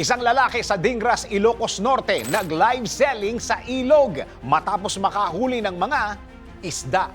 Isang lalaki sa Dingras, Ilocos Norte nag-live selling sa ilog matapos makahuli ng mga isda.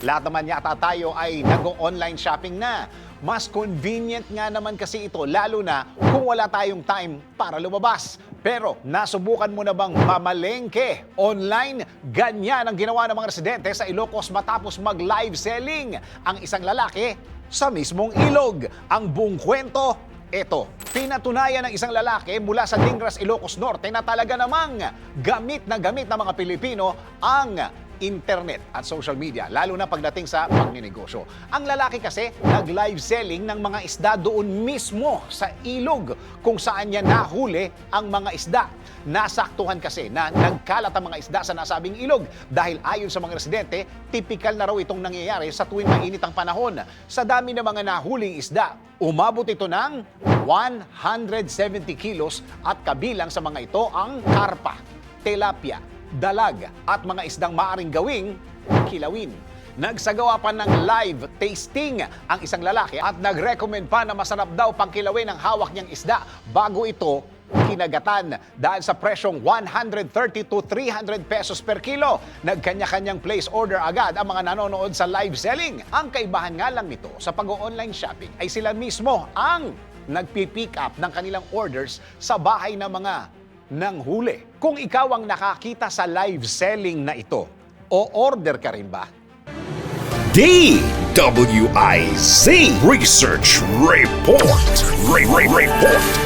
Lahat naman yata tayo ay nag-online shopping na. Mas convenient nga naman kasi ito lalo na kung wala tayong time para lumabas. Pero nasubukan mo na bang mamalengke online? Ganyan ang ginawa ng mga residente sa Ilocos matapos mag-live selling. Ang isang lalaki sa mismong ilog. Ang buong kwento, ito. Pinatunayan ng isang lalaki mula sa Dingras, Ilocos Norte na talaga namang gamit na gamit ng mga Pilipino ang internet at social media, lalo na pagdating sa pagninegosyo. Ang lalaki kasi nag-live selling ng mga isda doon mismo sa ilog kung saan niya nahuli ang mga isda. Nasaktuhan kasi na nagkalat ang mga isda sa nasabing ilog dahil ayon sa mga residente, tipikal na raw itong nangyayari sa tuwing mainit ang panahon. Sa dami ng mga nahuling isda, umabot ito ng 170 kilos at kabilang sa mga ito ang karpa, tilapia, dalag at mga isdang maaring gawing kilawin. Nagsagawa pa ng live tasting ang isang lalaki at nag-recommend pa na masarap daw pang kilawin ang hawak niyang isda bago ito kinagatan dahil sa presyong 130 to 300 pesos per kilo. Nagkanya-kanyang place order agad ang mga nanonood sa live selling. Ang kaibahan nga lang nito sa pag-online shopping ay sila mismo ang nagpi-pick up ng kanilang orders sa bahay ng mga nang huli. Kung ikaw ang nakakita sa live selling na ito, o order ka rin ba? DWIZ Research Report. Re- Re- Report.